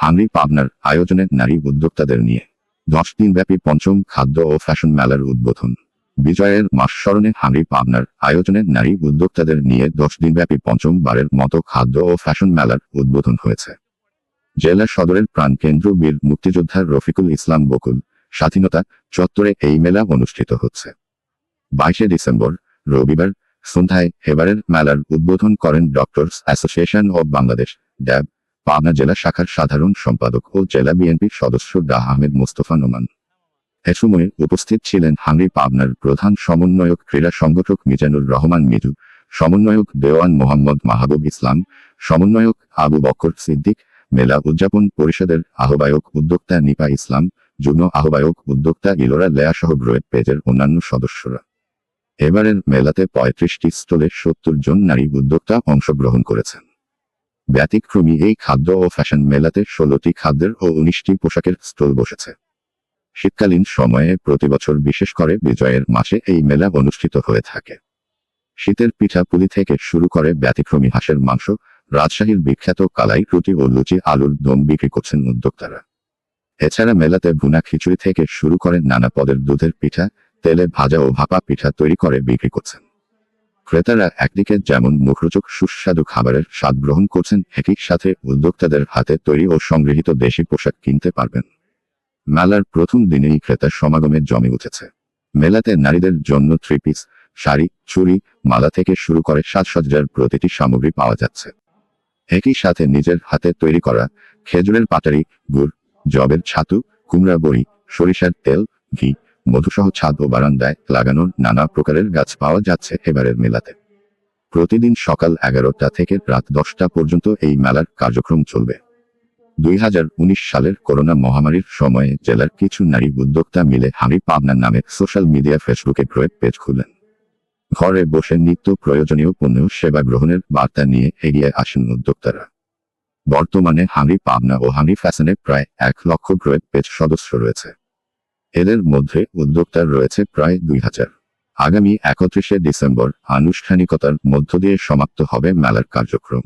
Hungry পাবনার আয়োজনে নারী উদ্যোক্তাদের নিয়ে দশ দিনব্যাপী পঞ্চম খাদ্য ও ফ্যাশন মেলার উদ্বোধন। বিজয়ের মাস স্মরণে হাংরি পাবনার আয়োজনে নারী উদ্যোক্তাদের নিয়ে দশ দিনব্যাপী পঞ্চমবারের মতো খাদ্য ও ফ্যাশন মেলার উদ্বোধন হয়েছে। জেলা সদরের প্রাণকেন্দ্র বীর মুক্তিযোদ্ধা রফিকুল ইসলাম বকুল স্বাধীনতা চত্বরে এই মেলা অনুষ্ঠিত হচ্ছে। বাইশে ডিসেম্বর, রবিবার, সন্ধ্যায় এবারের মেলার উদ্বোধন করেন doctors association of Bangladesh, DAB Pabna জেলা শাখার সাধারণ সম্পাদক ও জেলা বিএনপির সদস্য ডাহ আহমেদ মোস্তফা নোমান। এ সময় উপস্থিত ছিলেন হাংরি পাবনার প্রধান সমন্বয়ক ক্রীড়া সংগঠক মিজানুর রহমান মিজু সমন্বয়ক দেওয়ান মোহাম্মদ মাহবুব ইসলাম, সমন্বয়ক আবু বকর সিদ্দিক, মেলা উদযাপন পরিষদের আহ্বায়ক উদ্যোক্তা নিপা ইসলাম, যুগ্ম আহ্বায়ক উদ্যোক্তা ইলোরা লেয়া সহ ব্রোয়েড পেজের অন্যান্য সদস্যরা। এবারের মেলাতে পঁয়ত্রিশটি স্টলে সত্তর জন নারী উদ্যোক্তা অংশগ্রহণ করেছেন। ব্যতিক্রমী এই খাদ্য ও ফ্যাশন মেলাতে ষোলোটি খাদ্যের ও উনিশটি পোশাকের স্টল বসেছে। শীতকালীন সময়ে প্রতিবছর বিশেষ করে বিজয়ের মাসে এই মেলা অনুষ্ঠিত হয়ে থাকে। শীতের পিঠাপুলি থেকে শুরু করে ব্যতিক্রমী হাঁসের মাংস, রাজশাহীর বিখ্যাত কালাই রুটি ও লুচি আলুর দম বিক্রি করছেন উদ্যোক্তারা। এছাড়া মেলাতে ভুনা খিচুড়ি থেকে শুরু করে নানা পদের দুধের পিঠা, তেলে ভাজা ও ভাপা পিঠা তৈরি করে বিক্রি করছেন। ক্রেতারা একদিকে যেমন মুখরোচক সুস্বাদু খাবারের স্বাদ গ্রহণ করছেন, একই সাথে উদ্যোক্তাদের হাতে তৈরি ও সংগৃহীত দেশি পোশাক কিনতে পারবেন। মেলার প্রথম দিনেই ক্রেতার সমাগমে জমে উঠেছে। মেলাতে নারীদের জন্য থ্রি পিস শাড়ি, চুড়ি, মালা থেকে শুরু করে সাজসজ্জার প্রতিটি সামগ্রী পাওয়া যাচ্ছে। একই সাথে নিজের হাতে তৈরি করা খেজুরের পাটারি, গুড়, জবের ছাতু, কুমড়া বড়ি, সরিষার তেল, ঘি মধুসহ ছাদ ও বারান্দায় লাগানোর নানা প্রকারের গাছ পাওয়া যাচ্ছে এবারের মেলাতে। প্রতিদিন সকাল এগারোটা থেকে রাত দশটা পর্যন্ত এই মেলার কার্যক্রম চলবে। দুই হাজার উনিশ সালের করোনা মহামারীর সময়ে জেলার কিছু নারী উদ্যোক্তা মিলে হামি পাবনার নামে সোশ্যাল মিডিয়া ফেসবুকে প্রয়োগ পেজ খুলেন। ঘরে বসে নিত্য প্রয়োজনীয় পণ্য সেবা গ্রহণের বার্তা নিয়ে এগিয়ে আসেন উদ্যোক্তারা। বর্তমানে হাংরি পাবনা ও হাংরি ফ্যাশনে প্রায় এক লক্ষ প্রয়োগ পেজ সদস্য রয়েছে। এদের মধ্যে উদ্যোক্তার রয়েছে প্রায় দুই হাজার। আগামী একত্রিশে ডিসেম্বর আনুষ্ঠানিকতার মধ্য দিয়ে সমাপ্ত হবে মেলার কার্যক্রম।